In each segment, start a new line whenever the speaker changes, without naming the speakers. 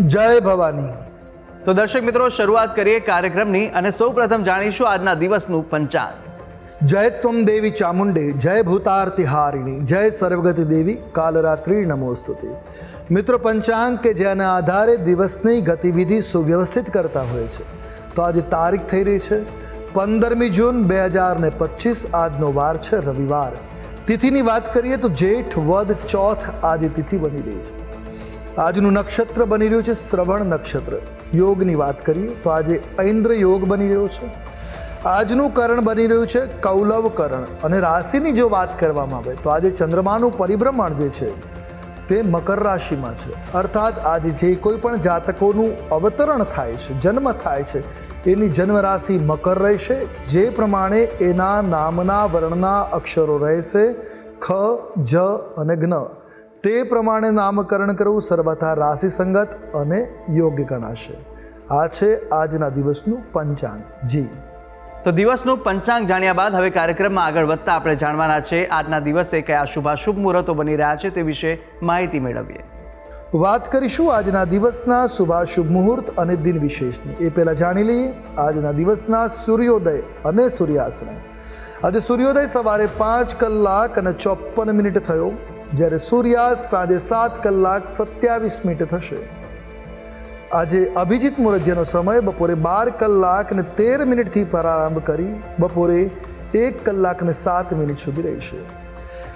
જય ભવાની.
તો દર્શક મિત્રો શરૂઆત કરીએ કાર્યક્રમની અને સૌપ્રથમ જાણીશું આજના દિવસનું પંચાંગ.
જય ત્વમ દેવી ચામુંડે જય ભૂતાર્તિ હારિણી જય સર્વગતિ દેવી કાલરાત્રિ નમોસ્તુતિ. મિત્રો પંચાંગ કે જેના આધારે દિવસની ગતિવિધિ સુવ્યવસ્થિત કરતા હોય છે. તો આજે તારીખ થઈ રહી છે. પંદરમી જૂન બે હજાર ને પચીસ આજનો વાર છે રવિવાર. તિથિની વાત કરીએ તો જેઠ વદ ચોથ આજે તિથિ બની રહી છે. આજનું નક્ષત્ર બની રહ્યું છે શ્રવણ નક્ષત્ર. યોગની વાત કરીએ તો આજે ઐન્દ્ર યોગ બની રહ્યો છે. આજનું કરણ બની રહ્યું છે કૌલવ કરણ. અને રાશિની જો વાત કરવામાં આવે તો આજે ચંદ્રમાનું પરિભ્રમણ જે છે તે મકર રાશિમાં છે. અર્થાત આજે જે કોઈ પણ જાતકોનું અવતરણ થાય છે, જન્મ થાય છે, એની જન્મ રાશિ મકર રહેશે. જે પ્રમાણે એના નામના વર્ણના અક્ષરો રહેશે, ખ, જ અને જ્ઞ તે પ્રમાણે નામકરણ કરવું સર્વથા રાશિ સંગત અને યોગ્ય ગણાશે. આ છે આજના દિવસનું પંચાંગ. જી.
તો દિવસનું પંચાંગ જાણ્યા બાદ હવે કાર્યક્રમમાં આગળ વધતા આપણે જાણવાના છે આજના દિવસે કયા શુભાશુભ મુહૂર્તો બની રહ્યા છે તે વિશે માહિતી મેળવીએ.
વાત કરીશું આજના દિવસના શુભાશુભ મુહૂર્ત અને દિન વિશેષની. એ પહેલાં જાણી લઈએ આજના દિવસના સૂર્યોદય અને સૂર્યાસ્તમય આજે સૂર્યોદય સવારે પાંચ કલાક અને ચોપન મિનિટ થયો. જ્યારે સૂર્યાસ્ત સાંજે સાત કલાક સત્યાવીસ મિનિટ થશે. આજે અભિજીત મુરજ્યનો સમય બપોરે બાર કલાક ને તેર મિનિટથી પ્રારંભ કરી બપોરે એક કલાક ને સાત મિનિટ સુધી રહેશે.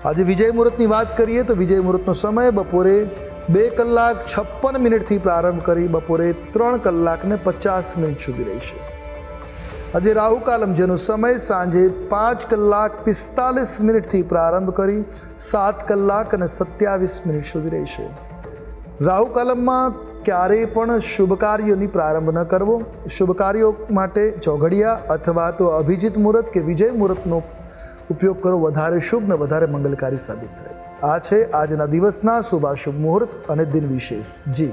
આજે વિજય મુહૂર્તની વાત કરીએ તો વિજય મુહૂર્તનો સમય બપોરે બે કલાક છપ્પન મિનિટથી પ્રારંભ કરી બપોરે ત્રણ કલાક ને પચાસ મિનિટ સુધી રહેશે. આજે રાહુ કાલમ જેનો સમય સાંજે પાંચ કલાક પિસ્તાલીસ મિનિટથી પ્રારંભ કરી સાત કલાક અને સત્યાવીસ મિનિટ સુધી રહેશે. રાહુ કાલમમાં ક્યારેય પણ શુભ કાર્યોની પ્રારંભ ન કરવો. શુભ કાર્યો માટે ચોઘડિયા અથવા તો અભિજીત મુહૂર્ત કે વિજય મુહૂર્તનો ઉપયોગ કરો વધારે શુભ ને વધારે મંગલકારી સાબિત થાય. આ છે આજના દિવસના શુભાશુભ મુહૂર્ત અને દિન વિશેષ. જી.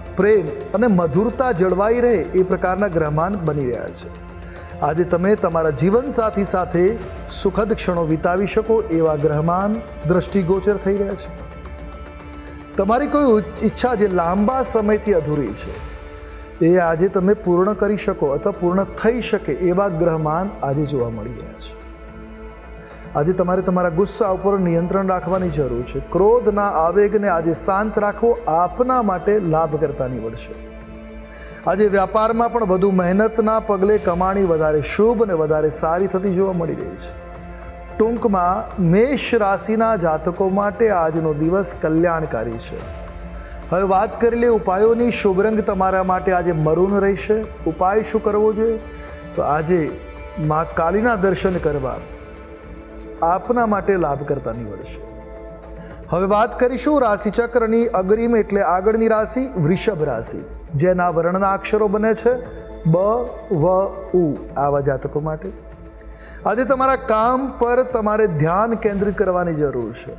પ્રેમ અને મધુરતા જળવાઈ રહે એ પ્રકારના ગ્રહમાન બની રહ્યા છે. આજે તમે તમારા જીવનસાથી સાથે સુખદ ક્ષણો વિતાવી શકો એવા ગ્રહમાન દ્રષ્ટિગોચર થઈ રહ્યા છે. તમારી કોઈ ઈચ્છા જે લાંબા સમયથી અધૂરી છે, એ આજે તમે પૂર્ણ કરી શકો અથવા પૂર્ણ થઈ શકે એવા ગ્રહમાન આજે જોવા મળી રહ્યા છે. આજે તમારે તમારા ગુસ્સા ઉપર નિયંત્રણ રાખવાની જરૂર છે. ક્રોધના આવેગને આજે શાંત રાખવો આપના માટે લાભકર્તા નીવડશે. આજે વ્યાપારમાં પણ વધુ મહેનતના પગલે કમાણી વધારે શુભ અને વધારે સારી થતી જોવા મળી રહી છે. ટૂંકમાં મેષ રાશિના જાતકો માટે આજનો દિવસ કલ્યાણકારી છે. હવે વાત કરી લે ઉપાયોની. શુભ રંગ તમારા માટે આજે મરૂન રહેશે. ઉપાય શું કરવો જોઈએ? તો આજે મા કાલીના દર્શન કરવા. આપના માટે લાભકર્તા નીવડશે. હવે વાત કરીશું રાશિચક્રની અગ્રિમ એટલે આગળની રાશિ વૃષભ રાશિ, જેના વર્ણના અક્ષરો બને છે બ, વ, ઉ આવા જાતકો માટે. આજે તમારા કામ પર તમારે ધ્યાન કેન્દ્રિત કરવાની જરૂર છે.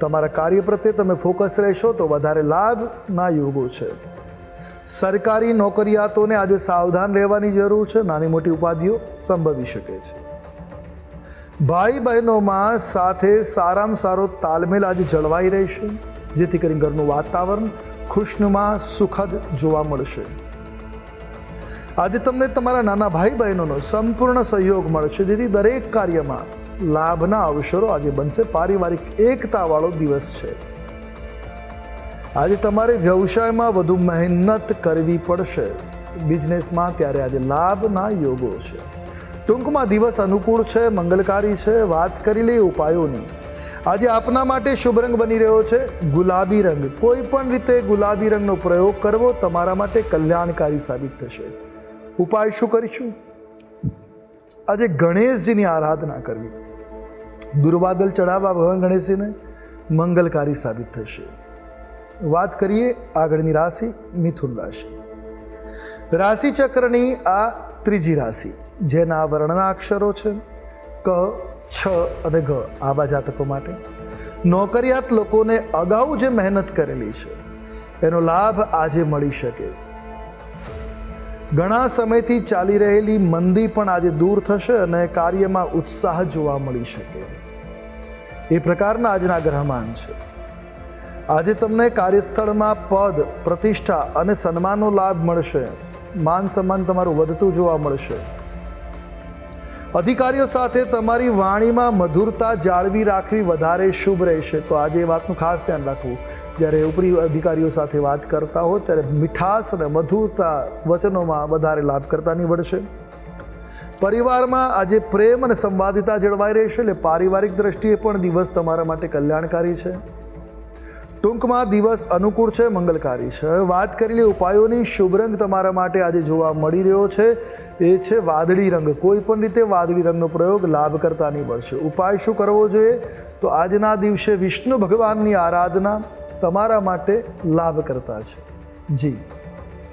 તમારા કાર્ય પ્રત્યે તમે ફોકસ રહેશો તો વધારે લાભના યોગો છે. સરકારી નોકરિયાતોને આજે સાવધાન રહેવાની જરૂર છે, નાની મોટી ઉપાધિઓ સંભવી શકે છે. ભાઈ બહેનોમાં સાથે સારામાં સારો તાલમેલ આજે જળવાઈ રહેશે, જેથી કરીને ઘરનું વાતાવરણ ખુશનુમા સુખદ જોવા મળશે. આજે તમને તમારા નાના ભાઈ બહેનોનો સંપૂર્ણ સહયોગ મળશે, જેથી દરેક કાર્યમાં લાભના અવસરો આજે બનશે. પારિવારિક એકતાવાળો દિવસ છે. આજે તમારે વ્યવસાયમાં વધુ મહેનત કરવી પડશે. બિઝનેસમાં ત્યારે આજે લાભના યોગો છે. ટૂંકમાં દિવસ અનુકૂળ છે, મંગલકારી છે, વાત કરી લઈએ ઉપાયોની. આજે આપના માટે શુભ રંગ બની રહ્યો છે, ગુલાબી રંગ. કોઈ પણ રીતે ગુલાબી રંગનો પ્રયોગ કરવો તમારા માટે કલ્યાણકારી સાબિત થશે. ઉપાય શું કરીશું? આજે ગણેશજીની આરાધના કરવી. દુર્વાદલ ચડાવવા ભગવાન ગણેશજીને મંગલકારી સાબિત થશે. વાત કરીએ આગળની રાશિ, મિથુન રાશિ. રાશિ ચક્રની આ ત્રીજી રાશિ. જેના વર્ણના અક્ષરો છે, ક, છ અને ઘ, આવા જાતકો માટે. નોકરિયાત લોકોને અગાઉ જે મહેનત કરેલી છે, એનો લાભ આજે મળી શકે. ઘણા સમયથી ચાલી રહેલી મંદી પણ આજે દૂર થશે અને કાર્યમાં ઉત્સાહ જોવા મળી શકે. એ પ્રકારના આજના ગ્રહમાન છે. આજે તમને કાર્યસ્થળમાં પદ, પ્રતિષ્ઠા અને સન્માનનો લાભ મળશે. માન સન્માન તમારું વધતું જોવા મળશે. અધિકારીઓ સાથે તમારી વાણીમાં મધુરતા જાળવી રાખવી વધારે શુભ રહેશે. તો આજે એ વાતનું ખાસ ધ્યાન રાખવું. જ્યારે ઉપરી અધિકારીઓ સાથે વાત કરતા હો ત્યારે મીઠાશ અને મધુરતા વચનોમાં વધારે લાભ કરતા નીવડશે. પરિવારમાં આજે પ્રેમ અને સંવાદિતા જળવાઈ રહેશે, એટલે પારિવારિક દ્રષ્ટિએ પણ દિવસ તમારા માટે કલ્યાણકારી છે. ટૂંકમાં દિવસ અનુકૂળ છે, મંગલકારી છે. હવે વાત કરી લઈએ ઉપાયોની, શુભ રંગ તમારા માટે આજે જોવા મળી રહ્યો છે. એ છે વાદળી રંગ. કોઈ પણ રીતે વાદળી રંગનો પ્રયોગ લાભ કરતા નીવડશે ઉપાય શું કરવો જોઈએ? તો આજના દિવસે વિષ્ણુ ભગવાનની આરાધના તમારા માટે લાભ કરતા છે. જી.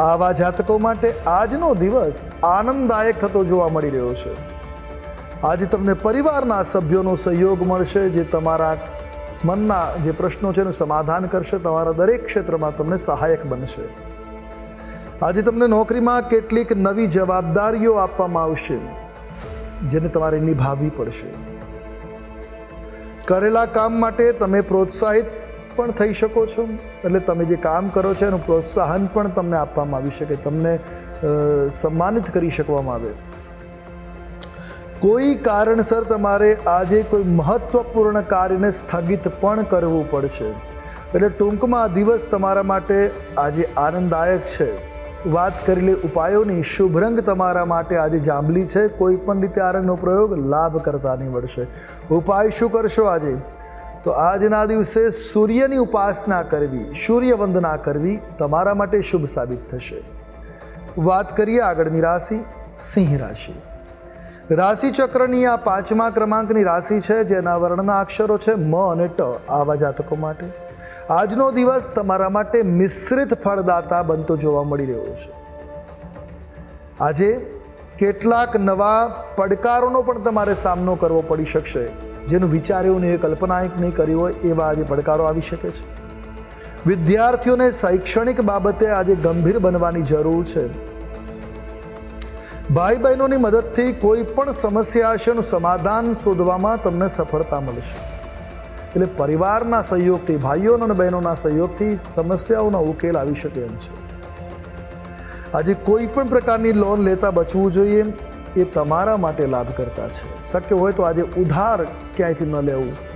આવા જાતકો માટે આજનો દિવસ આનંદદાયક થતો જોવા મળી રહ્યો છે. આજે તમને પરિવારના સભ્યોનો સહયોગ મળશે જે તમારા મનના જે પ્રશ્નો છે એનું સમાધાન કરશે, તમારા દરેક ક્ષેત્રમાં તમને સહાયક બનશે. આજે તમને નોકરીમાં કેટલીક નવી જવાબદારીઓ આપવામાં આવશે, જેને તમારે નિભાવવી પડશે. કરેલા કામ માટે તમે પ્રોત્સાહિત પણ થઈ શકો છો. એટલે તમે જે કામ કરો છો, એનું પ્રોત્સાહન પણ તમને આપવામાં આવી શકે, તમને સન્માનિત કરી શકવામાં આવે. કોઈ કારણસર તમારે આજે કોઈ મહત્વપૂર્ણ કાર્યને સ્થગિત પણ કરવું પડશે. એટલે ટૂંકમાં આ દિવસ તમારા માટે આજે આનંદદાયક છે. વાત કરી લે ઉપાયોની શુભ રંગ તમારા માટે આજે જાંબલી છે. કોઈ પણ રીતે આ રંગનો પ્રયોગ લાભ કરતા નીવડશે. ઉપાય શું કરશો આજે? તો આજના દિવસે સૂર્યની ઉપાસના કરવી, સૂર્ય વંદના કરવી તમારા માટે શુભ સાબિત થશે. વાત કરીએ આગળની રાશિ, સિંહ રાશિ. રાશિ ચક્રની આ પાંચમા ક્રમાંકની રાશિ છે, જેના વર્ણના અક્ષરો છે મ અને ટ આવા જાતકો માટે. આજનો દિવસ તમારા માટે મિશ્રિત ફળદાતા બનતો જોવા મળી રહ્યો છે. આજે કેટલાક નવા પડકારોનો પણ તમારે સામનો કરવો પડી શકશે. જેનું વિચાર્યું નહીં કલ્પના નહીં કરી હોય, એવા આજે પડકારો આવી શકે છે. વિદ્યાર્થીઓને શૈક્ષણિક બાબતે આજે ગંભીર બનવાની જરૂર છે. ભાઈ બહેનોની મદદથી કોઈ પણ સમસ્યા હશે સમાધાન શોધવામાં તમને સફળતા મળશે. એટલે પરિવારના સહયોગથી ભાઈઓ અને બહેનોના સહયોગથી સમસ્યાઓનો ઉકેલ આવી શકે એમ છે. આજે કોઈ પણ પ્રકારની લોન લેતા બચવું જોઈએ. એ તમારા માટે લાભ કરતા છે. શક્ય હોય તો આજે ઉધાર ક્યાંયથી ન લેવું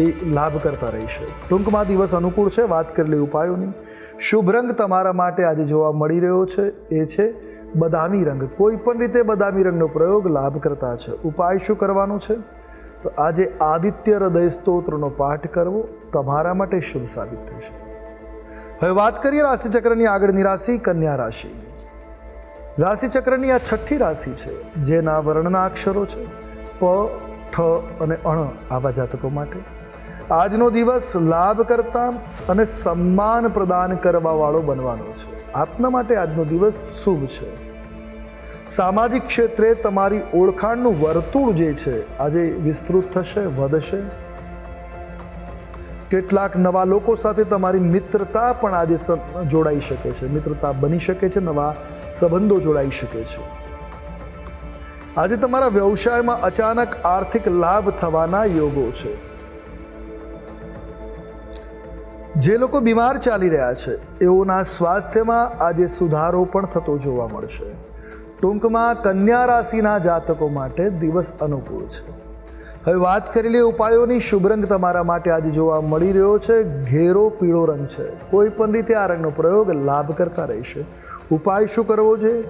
એ લાભ કરતા રહેશે. ટૂંકમાં દિવસ અનુકૂળ છે, વાત કરેલી ઉપાયોની. શુભ રંગ તમારા માટે આજે જોવા મળી રહ્યો છે, એ છે બદામી રંગ. કોઈ પણ રીતે બદામી રંગનો પ્રયોગ લાભ કરતા છે. ઉપાય શું કરવાનો છે? તો આજે આદિત્ય હૃદય સ્તોત્રનો પાઠ કરવો તમારા માટે શુભ સાબિત થશે. હવે વાત કરીએ રાશિચક્રની આગળની રાશિ, કન્યા રાશિ. રાશિચક્રની આ છઠ્ઠી રાશિ છે, જેના વર્ણના અક્ષરો છે, પ, ઠ અને અણ આવા જાતકો માટે. આજનો દિવસ લાભ કરતા અને સન્માન પ્રદાન કરવાવાળો બનવાનો છે. આપના માટે આજનો દિવસ શુભ છે. સામાજિક ક્ષેત્રે તમારી ઓળખાણનું વર્તુળ જે છે, આજે વિસ્તૃત થશે, વધશે. કેટલાક નવા લોકો સાથે તમારી મિત્રતા પણ આજે જોડાઈ શકે છે. મિત્રતા બની શકે છે, નવા સંબંધો જોડાઈ શકે છે. આજે તમારા વ્યવસાયમાં અચાનક આર્થિક લાભ થવાના યોગો છે. જે લોકો બીમાર ચાલી રહ્યા છે, એઓના સ્વાસ્થ્યમાં આજે સુધારો પણ થતો જોવા મળશે. ટૂંકમાં કન્યા રાશિના જાતકો માટે દિવસ અનુકૂળ છે. હવે વાત કરેલી ઉપાયોની શુભ રંગ તમારા માટે આજે જોવા મળી રહ્યો છે. ઘેરો પીળો રંગ છે. કોઈ પણ રીતે આ રંગનો પ્રયોગ લાભ કરતા રહેશે. ઉપાય શું કરવો જોઈએ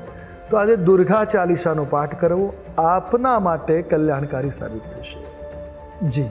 તો આજે દુર્ગા ચાલીસાનો પાઠ કરવો આપના માટે કલ્યાણકારી સાબિત થશે. જી.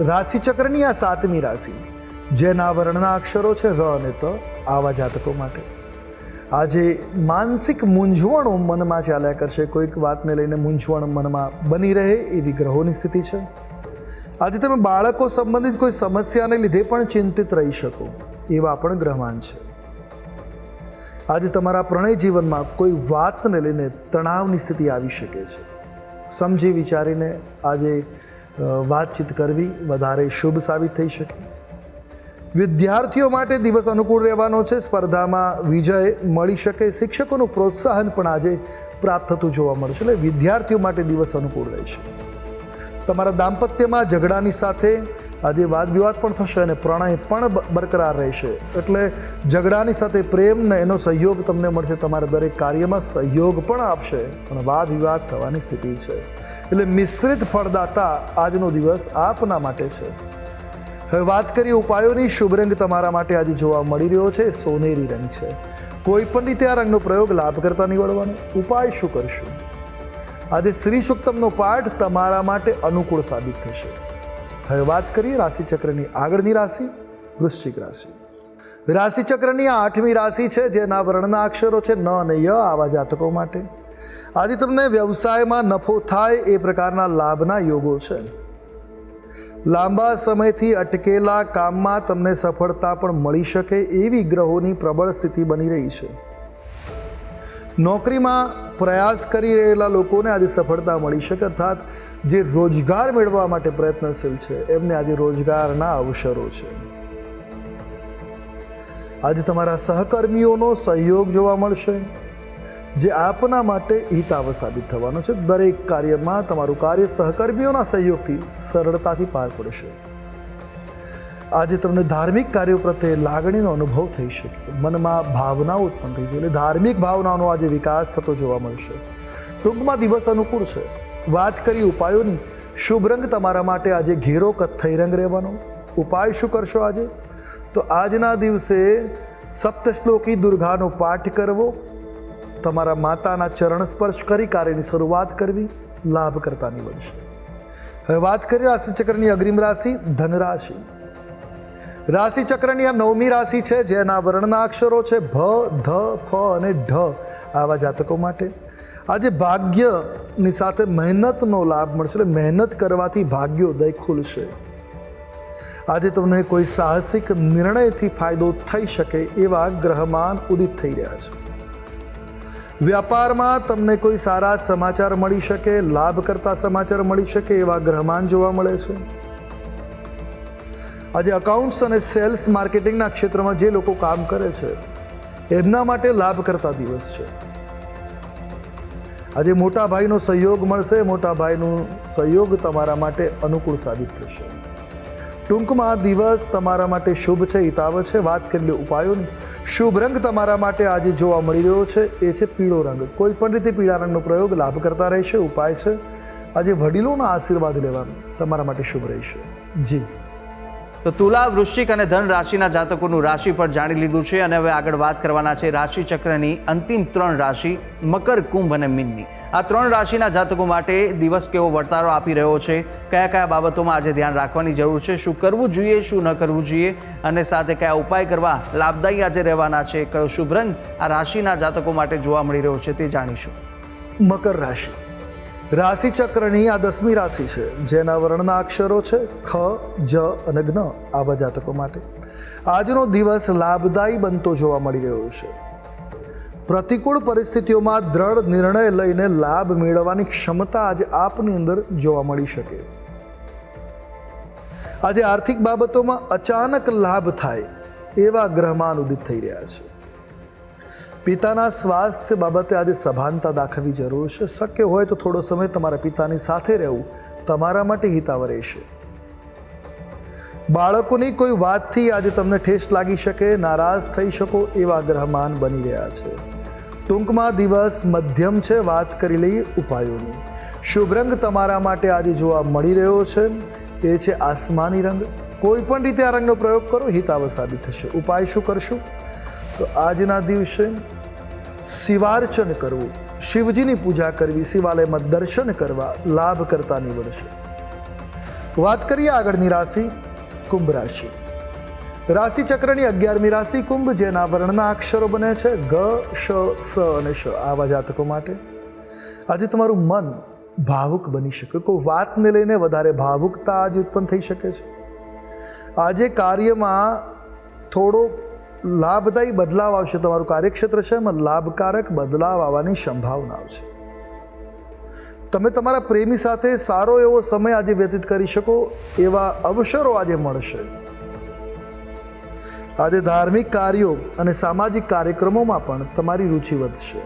રાશિચક્રની આ સાતમી રાશિ. જેના વર્ણના અક્ષરો છે ર અને ત આવા જાતકો માટે. આજે માનસિક મૂંઝવણો મનમાં ચાલ્યા કરશે. કોઈક વાતને લઈને મૂંઝવણ મનમાં બની રહે એવી ગ્રહોની સ્થિતિ છે. આજે તમે બાળકો સંબંધિત કોઈ સમસ્યાને લીધે પણ ચિંતિત રહી શકો, એવા પણ ગ્રહમાન છે. આજે તમારા પ્રણય જીવનમાં કોઈ વાતને લઈને તણાવની સ્થિતિ આવી શકે છે. સમજી વિચારીને આજે વાતચીત કરવી વધારે શુભ સાબિત થઈ શકે. વિદ્યાર્થીઓ માટે દિવસ અનુકૂળ રહેવાનો છે. સ્પર્ધામાં વિજય મળી શકે. શિક્ષકોનું પ્રોત્સાહન પણ આજે પ્રાપ્ત થતું જોવા મળશે એટલે વિદ્યાર્થીઓ માટે દિવસ અનુકૂળ રહેશે તમારા દાંપત્યમાં ઝઘડાની સાથે આજે વાદ વિવાદ પણ થશે અને પ્રણય પણ બરકરાર રહેશે. એટલે ઝઘડાની સાથે પ્રેમ ને એનો સહયોગ તમને મળશે. તમારા દરેક કાર્યમાં સહયોગ પણ આપશે. પણ વાદ વિવાદ થવાની સ્થિતિ છે. એટલે મિશ્રિત ફળદાતા આજનો દિવસ આપના માટે છે. હવે વાત કરીએ ઉપાયોની. શુભ રંગ તમારા માટે આજે જોવા મળી રહ્યો છે. સોનેરી રંગ છે. કોઈ પણ રીતે આ રંગનો પ્રયોગ લાભ કરતા નીવડવાનો. ઉપાય શું કરશું? આજે શ્રી સુક્તમનો પાઠ તમારા માટે અનુકૂળ સાબિત થશે. હવે વાત કરીએ રાશિચક્રની આગળની રાશિ, વૃશ્ચિક રાશિ. રાશિચક્રની આ આઠમી રાશિ છે, જેના વર્ણના અક્ષરો છે, ન અને ય આવા જાતકો માટે. આજે તમને વ્યવસાયમાં નફો થાય એ પ્રકારના લાભના યોગો છે. લાંબા સમયથી અટકેલા કામમાં તમને સફળતા પણ મળી શકે એવી ગ્રહોની પ્રબળ સ્થિતિ બની રહી છે. નોકરીમાં પ્રયાસ કરી રહેલા લોકોને આજે સફળતા મળી શકે અર્થાત જે રોજગાર મેળવવા માટે પ્રયત્નશીલ છે, એમને આજે રોજગારના અવસરો છે. આજે તમારા સહકર્મીઓનો સહયોગ જોવા મળશે. જે આપના માટે હિતાવ સાબિત થવાનો છે. દરેક કાર્યમાં તમારું કાર્ય સહકર્મીઓના સહયોગથી સરળતાથી પાર પડશે. આજે તમને ધાર્મિક કાર્યો પ્રત્યે લાગણીનો અનુભવ થઈ શકે. મનમાં ભાવનાઓ ઉત્પન્ન થઈ છે એટલે ધાર્મિક ભાવનાઓનો આજે વિકાસ થતો જોવા મળશે. ટૂંકમાં દિવસ અનુકૂળ છે. વાત કરી ઉપાયોની. શુભ રંગ તમારા માટે આજે ઘેરો કથ્થઈ રંગ રહેવાનો. ઉપાય શું કરશો આજે? તો આજના દિવસે સપ્તશ્લોકી દુર્ગાનો પાઠ કરવો. તમારા માતાના ચરણ સ્પર્શ કરી કાર્યની શરૂઆત કરવી લાભ કરતા નીવડશે હવે વાત કરીએ રાશિચક્રની અગ્રિમ રાશિ, ધનરાશિ. રાશિ ચક્રની આ નવમી રાશિ છે, જેના વર્ણના અક્ષરો છે ભ, ધ, ફ અને ઢ આવા જાતકો માટે. આજે ભાગ્યની સાથે મહેનતનો લાભ મળશે, એટલે મહેનત કરવાથી ભાગ્યોદય ખુલશે. આજે તમને કોઈ સાહસિક નિર્ણયથી ફાયદો થઈ શકે એવા ગ્રહમાન ઉદિત થઈ રહ્યા છે. વ્યાપારમાં તમને કોઈ સારા સમાચાર મળી શકે લાભ કરતા સમાચાર મળી શકે એવા ગ્રહમાન જોવા મળે છે. આજે અકાઉન્ટ્સ અને સેલ્સ માર્કેટિંગના ક્ષેત્રમાં જે લોકો કામ કરે છે, એમના માટે લાભ કરતા દિવસ છે. આજે મોટા ભાઈનો સહયોગ મળશે, મોટા ભાઈનું સહયોગ તમારા માટે અનુકૂળ સાબિત થશે. ટૂંકમાં દિવસ તમારા માટે શુભ છે હિતાવ છે, વાત કરી લો ઉપાયોની શુભ રંગ તમારા માટે આજે જોવા મળી રહ્યો છે. એ છે પીળો રંગ. કોઈ પણ રીતે પીળા રંગનો પ્રયોગ લાભ કરતા રહેશે, ઉપાય છે. આજે વડીલોના આશીર્વાદ લેવાનો તમારા માટે શુભ રહેશે. જી.
તો તુલા, વૃશ્ચિક અને ધન રાશિના જાતકોનું રાશિફળ જાણી લીધું છે અને હવે આગળ વાત કરવાના છે રાશિ ચક્રની અંતિમ ત્રણ રાશિ, મકર, કુંભ અને મીનની. આ ત્રણ રાશિના જાતકો માટે દિવસ કેવો વર્તારો આપી રહ્યો છે? કયા કયા બાબતોમાં આજે ધ્યાન રાખવાની જરૂર છે? શું કરવું જોઈએ, શું ન કરવું જોઈએ? અને સાથે કયા ઉપાય કરવા લાભદાયી આજે રહેવાના છે? કયો શુભ રંગ આ રાશિના જાતકો માટે જોવા મળી રહ્યો છે તે જાણીશું.
મકર રાશિ. રાશિ ચક્રની આ દસમી રાશિ છે, જેના વર્ણના અક્ષરો છે ખ, જ અને જ્ઞ આવા જાતકો માટે. આજનો દિવસ લાભદાયી બનતો જોવા મળી રહ્યો છે. પ્રતિકૂળ પરિસ્થિતિઓમાં દ્રઢ નિર્ણય લઈને લાભ મેળવવાની ક્ષમતા આજે આપની અંદર જોવા મળી શકે. આજે આર્થિક બાબતોમાં અચાનક લાભ થાય એવા ગ્રહમાન ઉદિત થઈ રહ્યા છે. પિતાના સ્વાસ્થ્ય બાબતે આજે સભાનતા દાખવવી જરૂર છે. શક્ય હોય તો થોડો સમય તમારા પિતાની સાથે રહેવું તમારા માટે હિતાવ રહેશે. બાળકોની કોઈ વાતથી આજે તમને ઠેસ લાગી શકે, નારાજ થઈ શકો એવા ગ્રહમાન બની રહ્યા છે. ટૂંકમાં દિવસ મધ્યમ છે વાત કરી લઈએ ઉપાયોની. શુભ રંગ તમારા માટે આજે જોવા મળી રહ્યો છે. તે છે આસમાની રંગ. કોઈ પણ રીતે આ રંગનો પ્રયોગ કરો હિતાવ સાબિત થશે. ઉપાય શું કરશું? તો આજના દિવસે શિવાર્ચન કરવું. શિવજીની પૂજા કરવી, શિવાલયમાં દર્શન કરવા લાભ કરતા નીવડશે. વાત કરીએ આગળની રાશિ, કુંભ રાશિ. રાશિ ચક્રની અગિયારમી રાશિ કુંભ, જેના વર્ણના અક્ષરો બને છે ગ, શ, સ અને શ. આવા જાતકો માટે આજે તમારું મન ભાવુક બની શકે. કોઈ વાતને લઈને વધારે ભાવુકતા આજે ઉત્પન્ન થઈ શકે છે. આજે કાર્યમાં થોડો લાભદાયી બદલાવ આવશે. તમારું કાર્યક્ષેત્ર છે એમાં લાભકારક બદલાવ આવવાની સંભાવના છે તમે તમારા પ્રેમી સાથે સારો એવો સમય આજે વ્યતીત કરી શકો. એવા અવસરો આજે મળશે. આજે ધાર્મિક કાર્યો અને સામાજિક કાર્યક્રમોમાં પણ તમારી રુચિ વધશે.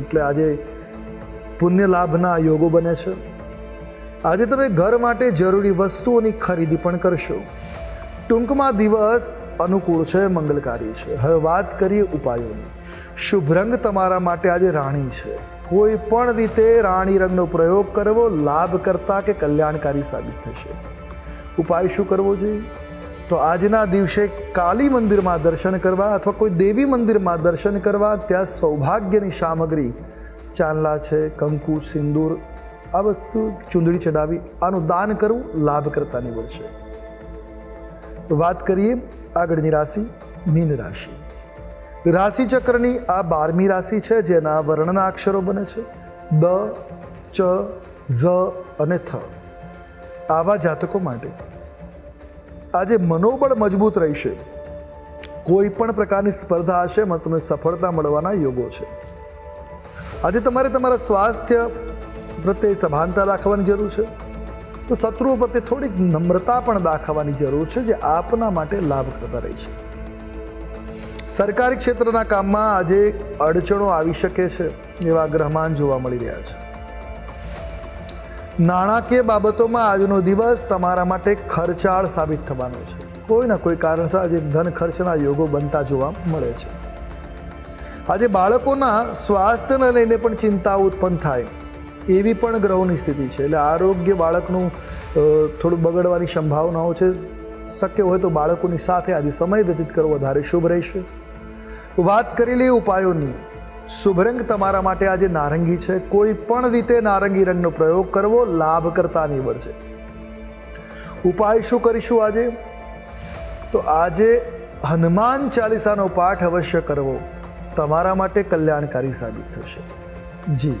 એટલે આજે પુણ્ય લાભના યોગો બને છે. આજે તમે ઘર માટે જરૂરી વસ્તુઓની ખરીદી પણ કરશો. ટૂંકમાં દિવસ અનુકૂળ છે, મંગલકારી છે. હવે વાત કરીએ ઉપાયોની. શુભ રંગ તમારા માટે આજે રાણી છે. કોઈ પણ રીતે રાણી રંગનો પ્રયોગ કરવો લાભ કરતા કે કલ્યાણકારી સાબિત થશે. ઉપાય શું કરવો જોઈએ? તો આજના દિવસે કાલી મંદિરમાં દર્શન કરવા અથવા કોઈ દેવી મંદિરમાં દર્શન કરવા ત્યાં સૌભાગ્યની સામગ્રી, ચાંદલા છે, કંકુ, સિંદૂર, આ વસ્તુ ચૂંદડી ચડાવી, આનું દાન કરવું લાભકર્તા નીવડશે વાત કરીએ આગળની રાશિ, મીન રાશિ. રાશિચક્રની આ બારમી રાશિ છે, જેના વર્ણના અક્ષરો બને છે, દ, ચ, ઝ અને થ. આવા જાતકો માટે આજે મનોબળ મજબૂત રહેશે. કોઈ પણ પ્રકારની સ્પર્ધા હશે, એમાં તમને સફળતા મળવાના યોગો છે. આજે તમારે તમારા સ્વાસ્થ્ય પ્રત્યે સભાનતા રાખવાની જરૂર છે. તો શત્રુઓ પ્રત્યે થોડીક નમ્રતા પણ દાખવવાની જરૂર છે, જે આપના માટે લાભ કરતા રહે છે. સરકારી ક્ષેત્રના કામમાં આજે અડચણો આવી શકે છે, એવા ગ્રહમાન જોવા મળી રહ્યા છે. નાણાકીય બાબતોમાં આજનો દિવસ તમારા માટે ખર્ચાળ સાબિત થવાનો છે. કોઈના કોઈ કારણસર આજે ધન ખર્ચના યોગો બનતા જોવા મળે છે. આજે બાળકોના સ્વાસ્થ્યને લઈને પણ ચિંતા ઉત્પન્ન થાય. એવી પણ ગ્રહોની સ્થિતિ છે. એટલે આરોગ્ય બાળકનું થોડું બગડવાની સંભાવનાઓ છે. શક્ય હોય તો બાળકોની સાથે આજે સમય વ્યતીત કરવો વધારે શુભ રહેશે. વાત કરી લઈએ ઉપાયોની શુભ રંગ તમારા માટે આજે નારંગી છે. કોઈ પણ રીતે નારંગી રંગનો પ્રયોગ કરવો લાભ કરતા નીવડશે ઉપાય શું કરીશું આજે? તો આજે હનુમાન ચાલીસાનો પાઠ અવશ્ય કરવો. તમારા માટે કલ્યાણકારી સાબિત થશે. જી.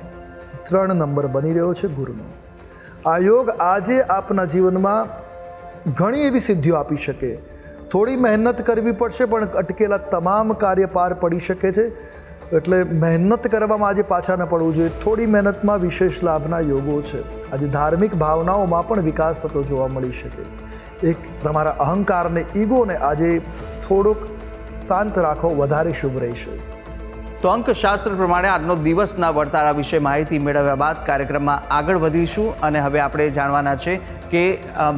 ત્રણ નંબર બની રહ્યો છે ગુરુનો. આ યોગ આજે આપના જીવનમાં ઘણી એવી સિદ્ધિઓ આપી શકે. થોડી મહેનત કરવી પડશે, પણ અટકેલા તમામ કાર્ય પાર પડી શકે છે. એટલે મહેનત કરવામાં આજે પાછા ન પડવું જોઈએ. થોડી મહેનતમાં વિશેષ લાભના યોગો છે. આજે ધાર્મિક ભાવનાઓમાં પણ વિકાસ થતો જોવા મળી શકે. એક તમારા અહંકારને, ઈગોને આજે થોડુંક શાંત રાખો, વધારે શુભ રહેશે.
તો અંકશાસ્ત્ર પ્રમાણે આજનો દિવસના વર્તારા વિશે માહિતી મેળવ્યા બાદ કાર્યક્રમમાં આગળ વધીશું અને હવે આપણે જાણવાના છે કે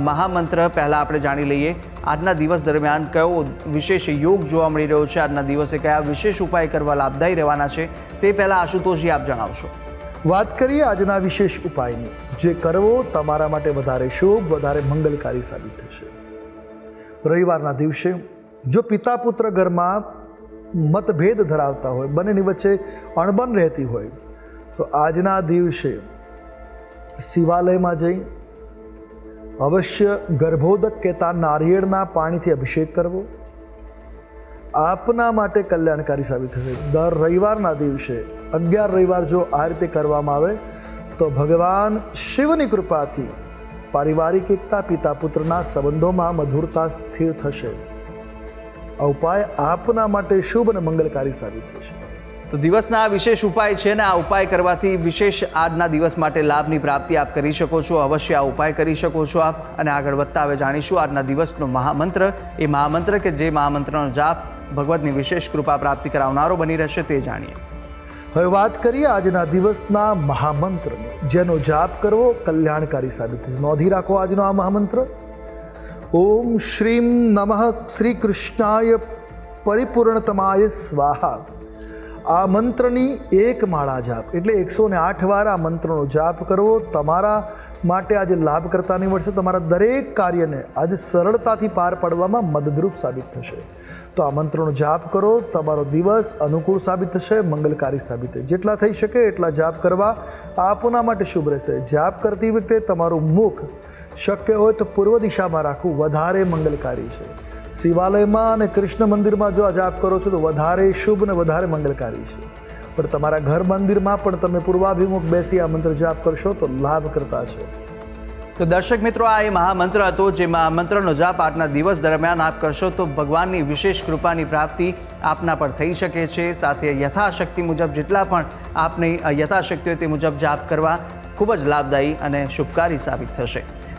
મહામંત્ર પહેલાં આપણે જાણી લઈએ. આજના દિવસ દરમિયાન કયો વિશેષ યોગ જોવા મળી રહ્યો છે? આજના દિવસે કયા વિશેષ ઉપાય કરવા લાભદાયી રહેવાના છે? તે પહેલાં આશુતોષજી આપ જણાવશો.
વાત કરીએ આજના વિશેષ ઉપાયની. જે કરવો તમારા માટે વધારે શુભ, વધારે મંગલકારી સાબિત થશે. રવિવારના દિવસે જો પિતા પુત્ર ઘરમાં મતભેદ ધરાવતા હોય, બંનેની વચ્ચે અણબન રહેતી હોય. તો આજના દિવસે શિવાલયમાં જઈ અવશ્ય ગર્ભોદક કહેતા નારિયેળના પાણીથી અભિષેક કરવો. આપના માટે કલ્યાણકારી સાબિત થશે. દર રવિવારના દિવસે, અગિયાર રવિવાર જો આ રીતે કરવામાં આવે, તો ભગવાન શિવની કૃપાથી પારિવારિક એકતા પિતા પુત્રના સંબંધોમાં મધુરતા સ્થિર થશે. આ ઉપાય આપના માટે શુભ અને મંગલકારી સાબિત થશે
તો દિવસના આ વિશેષ ઉપાય છે ને આ ઉપાય કરવાથી વિશેષ આજના દિવસ માટે લાભની પ્રાપ્તિ આપ કરી શકો છો. અવશ્ય આ ઉપાય કરી શકો છો આપ અને આગળ વધતા હવે જાણીશું આજના દિવસનો મહામંત્ર. એ મહામંત્ર કે જે મહામંત્રનો જાપ ભગવતની વિશેષ કૃપા પ્રાપ્તિ કરાવનારો બની રહેશે તે જાણીએ.
હવે વાત કરીએ આજના દિવસના મહામંત્રની. જેનો જાપ કરવો કલ્યાણકારી સાબિત થશે નોંધી રાખો આજનો આ મહામંત્ર. ઓમ શ્રીમ નમઃ શ્રી કૃષ્ણાય પરિપૂર્ણતમાય સ્વાહા. આ મંત્રની એક માળા જાપ, એટલે એકસો ને આઠ વાર આ મંત્રનો જાપ કરવો તમારા માટે આજે લાભ કરતા નીવડશે, તમારા દરેક કાર્યને આજે સરળતાથી પાર પાડવામાં મદદરૂપ સાબિત થશે. તો આ મંત્રનો જાપ કરો, તમારો દિવસ અનુકૂળ સાબિત થશે, મંગલકારી સાબિત થશે. જેટલા થઈ શકે એટલા જાપ કરવા આપના માટે શુભ રહેશે. જાપ કરતી વખતે તમારું મુખ શક્ય હોય તો પૂર્વ દિશામાં રાખવું વધારે મંગલકારી છે. શિવાલયમાં અને કૃષ્ણ મંદિરમાં જો આ જાપ કરો છો તો વધારે શુભ અને વધારે મંગલકારી છે. પણ તમારા ઘર મંદિરમાં પણ તમે પૂર્વાભિમુખ બેસી આ મંત્ર જાપ કરશો તો લાભ કરતા છે.
તો દર્શક મિત્રો, આ એ મહામંત્ર હતો જે મહામંત્રનો જાપ આજના દિવસ દરમિયાન આપ કરશો તો ભગવાનની વિશેષ કૃપાની પ્રાપ્તિ આપના પર થઈ શકે છે. સાથે યથાશક્તિ મુજબ જેટલા પણ આપની યથાશક્તિ હોય તે મુજબ જાપ કરવા ખૂબ જ લાભદાયી અને શુભકારી સાબિત થશે.